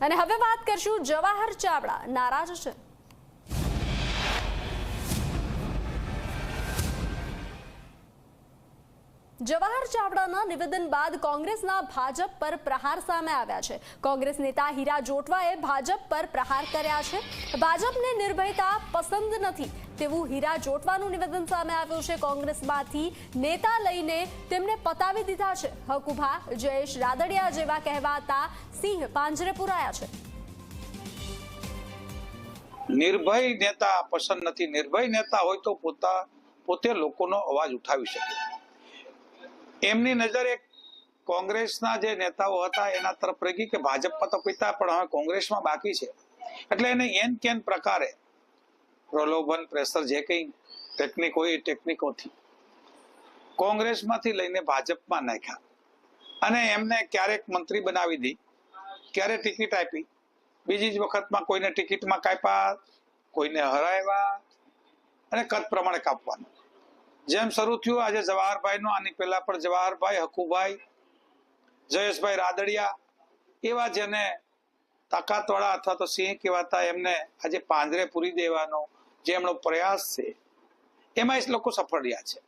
અને હવે વાત કરશું જવાહર ચાવડા. નારાજ છે. જવાહર ચાવડાના નિવેદન બાદ કોંગ્રેસના ભાજપ પર પ્રહાર સામે આવ્યા છે. કોંગ્રેસ નેતા હીરા જોટવાએ ભાજપ પર પ્રહાર કર્યા છે. ભાજપને નિર્ભયતા પસંદ નથી તેવું હીરા જોટવાનું નિવેદન સામે આવ્યું છે. કોંગ્રેસમાંથી નેતા લઈને તેમને પતાવી દીધા છે. હકુભા, જયેશ રાદડિયા જેવા કહેવાતા સિંહ પાંજરે પુરાયા છે. નિર્ભય નેતા પસંદ નથી. નિર્ભય નેતા હોય તો પોતા પોતે લોકોનો અવાજ ઉઠાવી શકે. એમની નજર એક કોંગ્રેસના જે નેતાઓ હતા એના તરફ રહી કે ભાજપમાં તો પિતા, પણ હવે કોંગ્રેસમાં બાકી છે. એટલે એને એન કેન પ્રકારે પ્રલોભન, પ્રેશર જે કંઈ ટેકનિક હોય એ ટેકનિકોથી કોંગ્રેસમાંથી લઈને ભાજપમાં નાખ્યા. અને એમને ક્યારેક મંત્રી બનાવી દી, ક્યારે ટિકિટ આપી. બીજી જ વખતમાં કોઈને ટિકિટમાં કાપ્યા, કોઈને હરાવ્યા અને કદ પ્રમાણે કાપવાનું. જેમ શરૂ થયું, આજે જવાહરભાઈ નું આની પહેલા પણ જવાહરભાઈ, હકુભાઈ, જયેશભાઈ રાદડિયા, એવા જેને તાકાતવાળા અથવા તો સિંહ કહેવાતા એમને આજે પાંજરે પૂરી દેવાનો જે એમનો પ્રયાસ છે, એમાં એ લોકો સફળ રહ્યા છે.